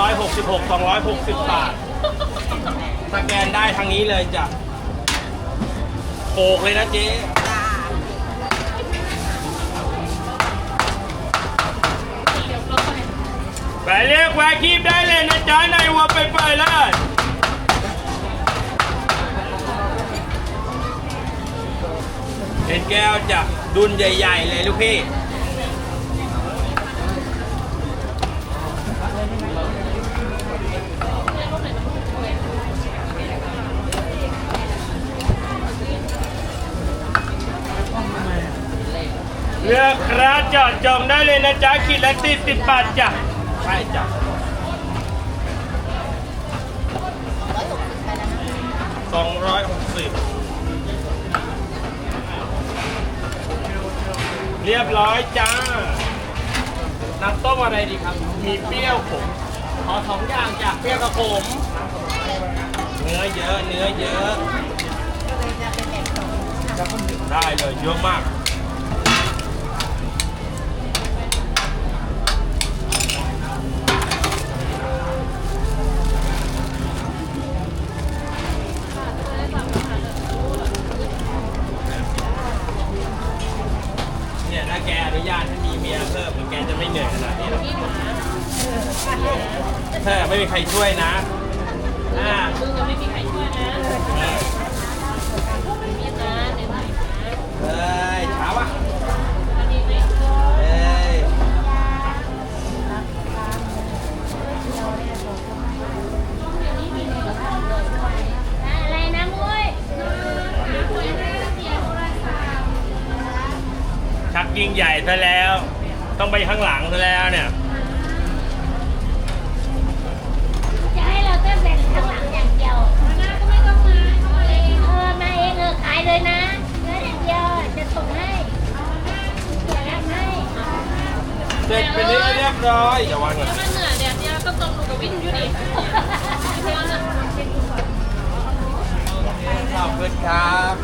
266 260 บาท สแกนได้ทางนี้เลยจ้ะโปกเลยนะเจ๊ไปเรียกวาคีบได้เลยนะจ๊ะในวัวไปไปเลยเป็นแก้วจ้ะดุนใหญ่ ๆ เลยลูกพี่ เลือกร้านจอดจองได้เลยนะจ๊ะขีดละสี่สิบบาทจ้ะใช่จ้ะสองร้อยหกสิบเรียบร้อยจ้า น้ำต้มอะไรดีครับ มีเปรี้ยวขมขอสองอย่างจ้ะเปรี้ยวกับขม เนื้อเยอะ เนื้อเยอะ ได้เลยเยอะมาก เนี่ยถ้าแกอนุญาตให้มีเมียเพิ่มแกจะไม่เหนื่อยขนาดนี้หรอกถ้าไม่มีใครช่วยนะอ่า มึงยังไม่มีใครช่วยนะ ริงใหญ่ซะแล้ว ต้องไปข้างหลังซะแล้วเนี่ย จะให้เราเต้นแต่ข้างหลังอย่างเดียวหน้าก็ไม่ต้องมาเออมาเองเออขายเลยนะเกออย่างเดียวจะส่งให้จะทำให้เสร็จไปเรียบร้อยอย่าวางก่อน เหนื่อยเนี่ยเนี่ยก็ต้องดูกับวินอยู่ดิขอบคุณครับ